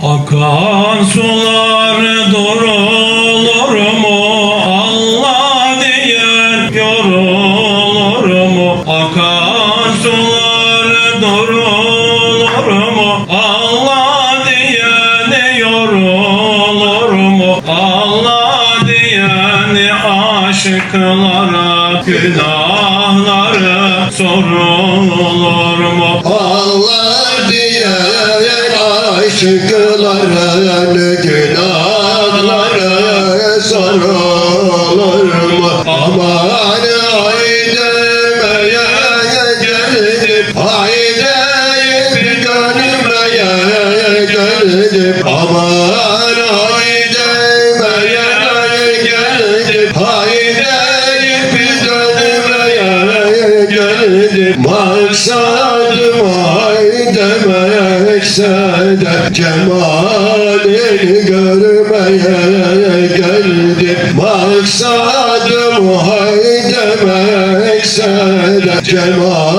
Akan sular durulur mu? Allah diyen yorulur mu? Akan sular durulur mu? Allah diyen yorulur mu? Allah diyen aşklara günahları sorulur mu? Allah diyen aşklara Maksadım haydemekse de Kemalini görmeye geldim. Maksadım haydi haydemekse de Kemal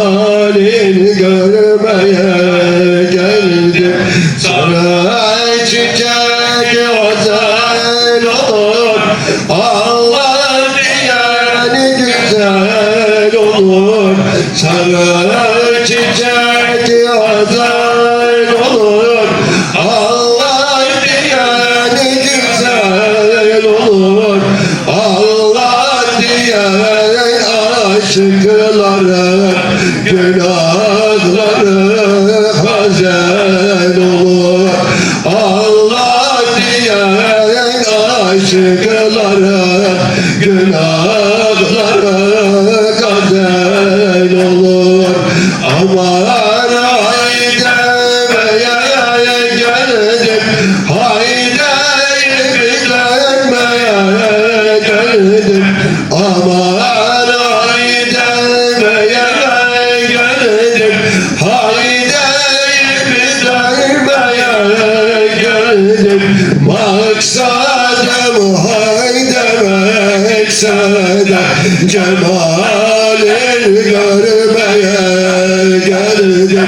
geçse cemalin görmeye geldim.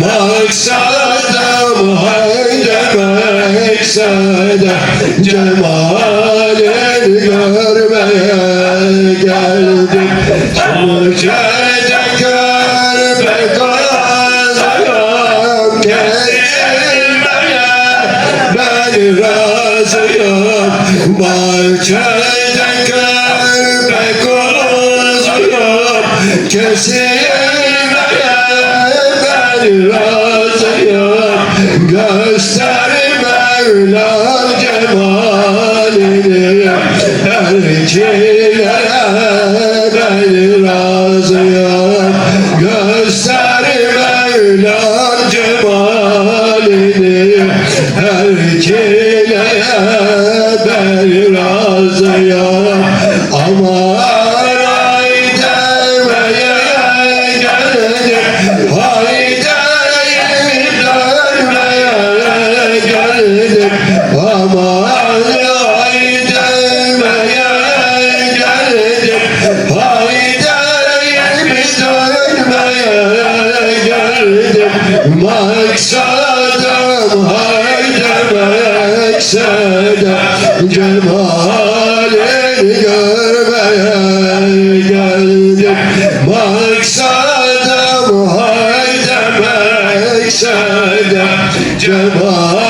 Maksadım haylemekse de cemalin görmeye geldim. Gece görmek lazım kesilmeye Ben razıyım. Bahçe Hare Hare Shiva.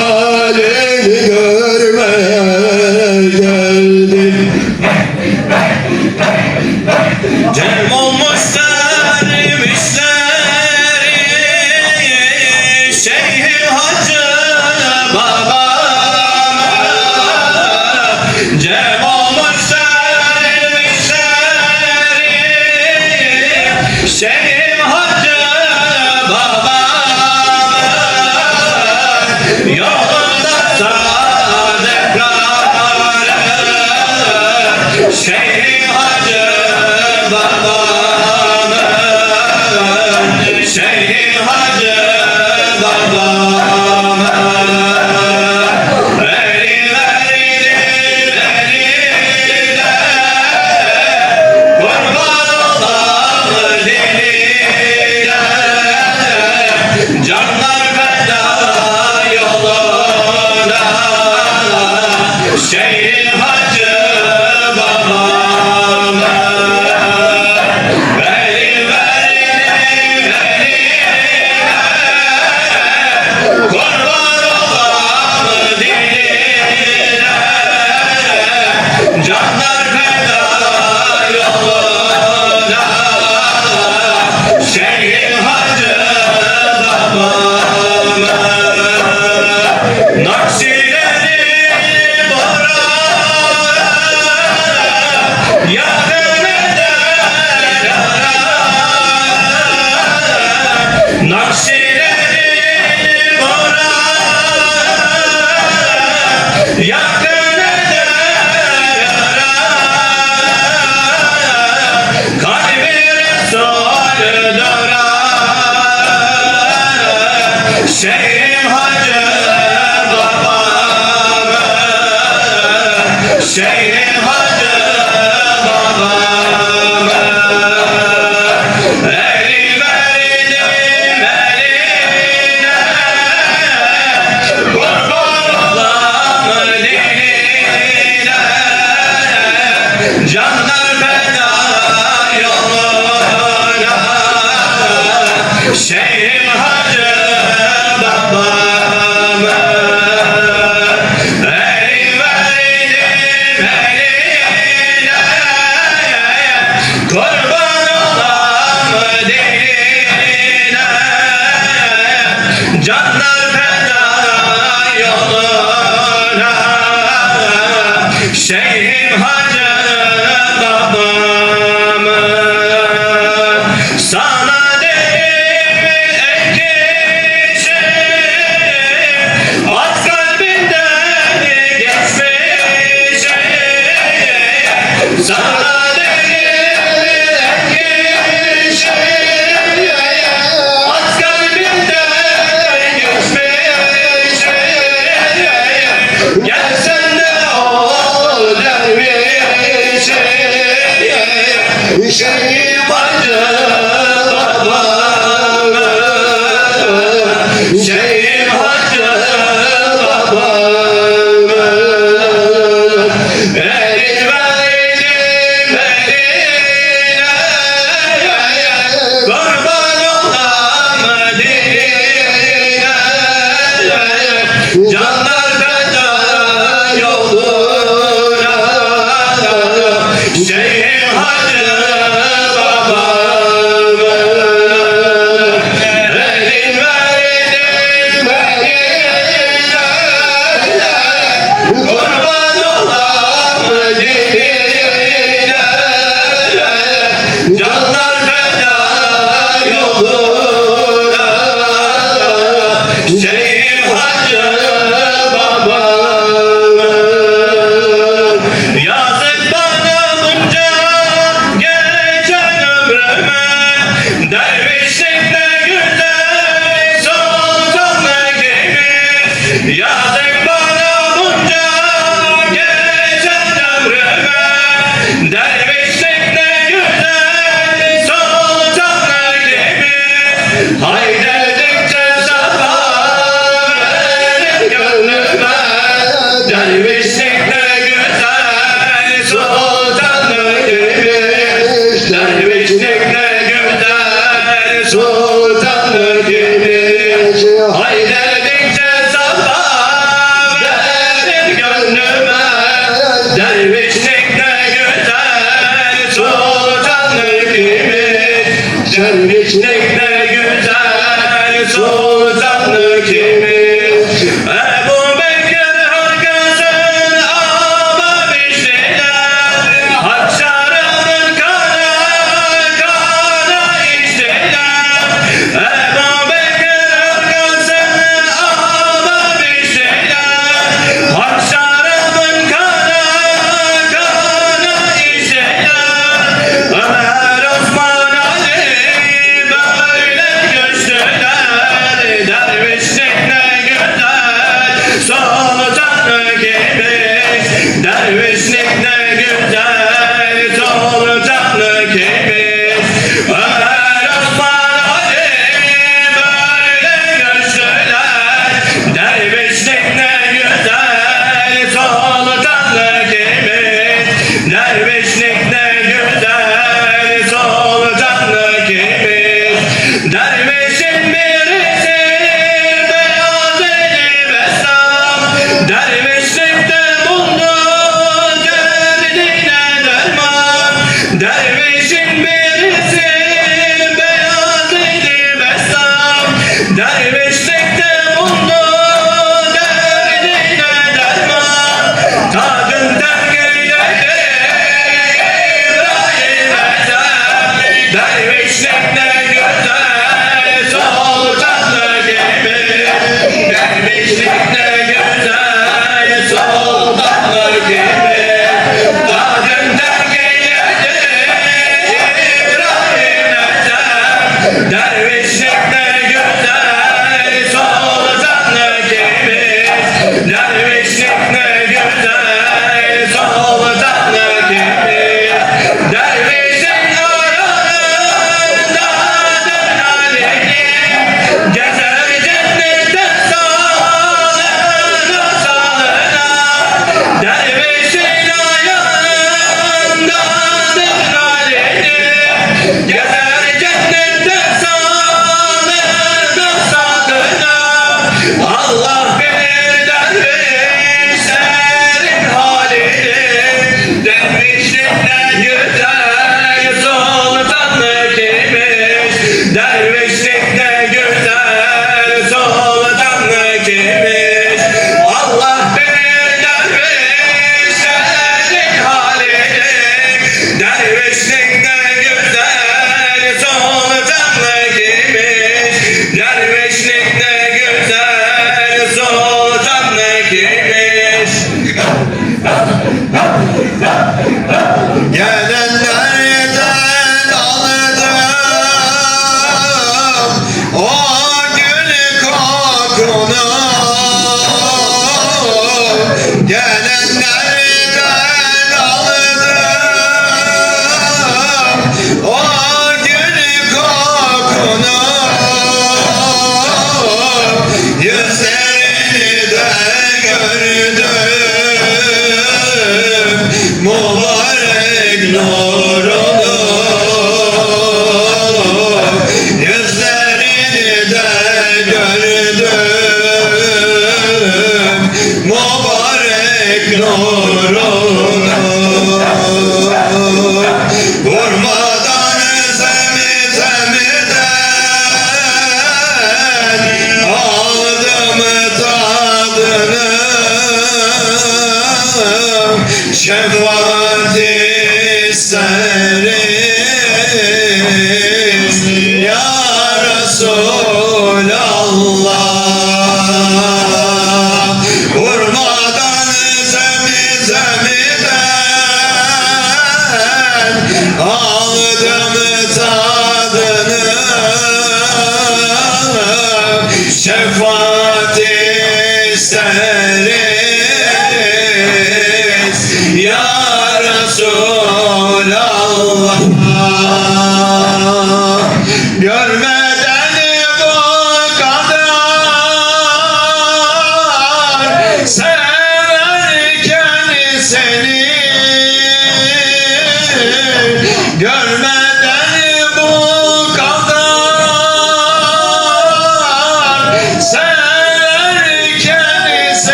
Yeah, there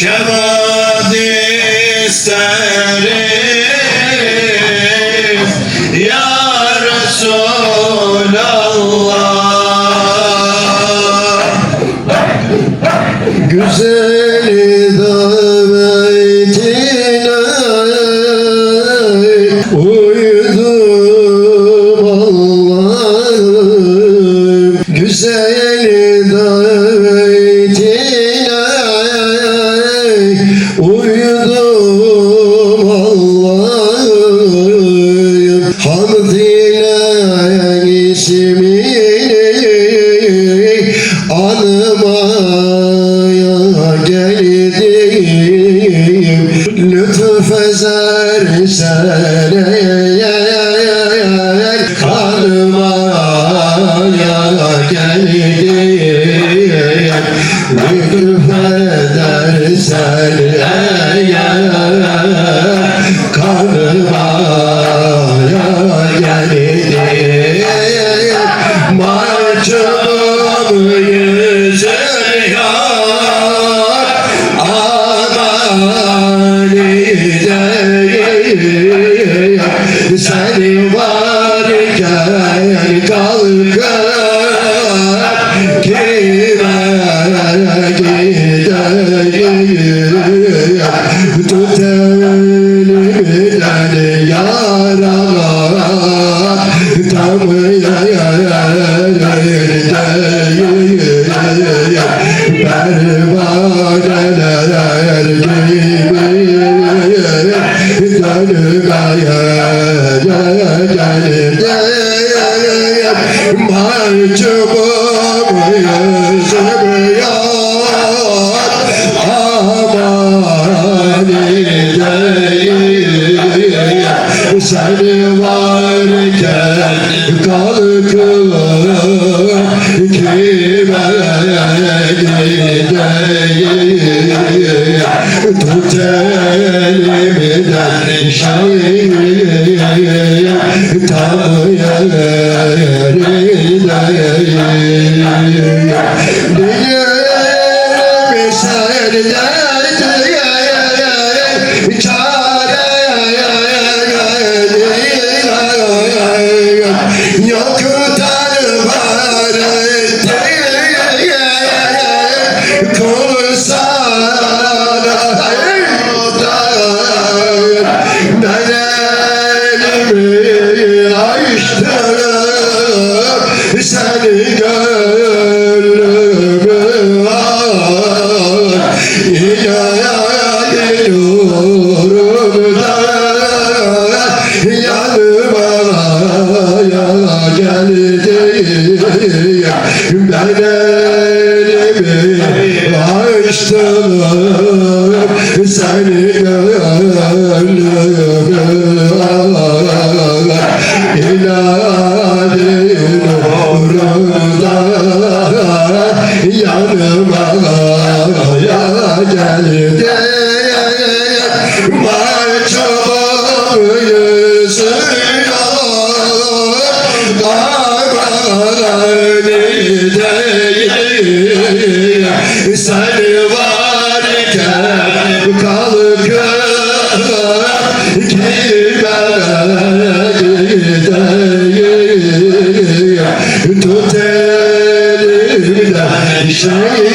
şefaat isteriz Lütuf ezersen Tanrı Tut elimden şeyi Ben elimi açtım Seni Yeah.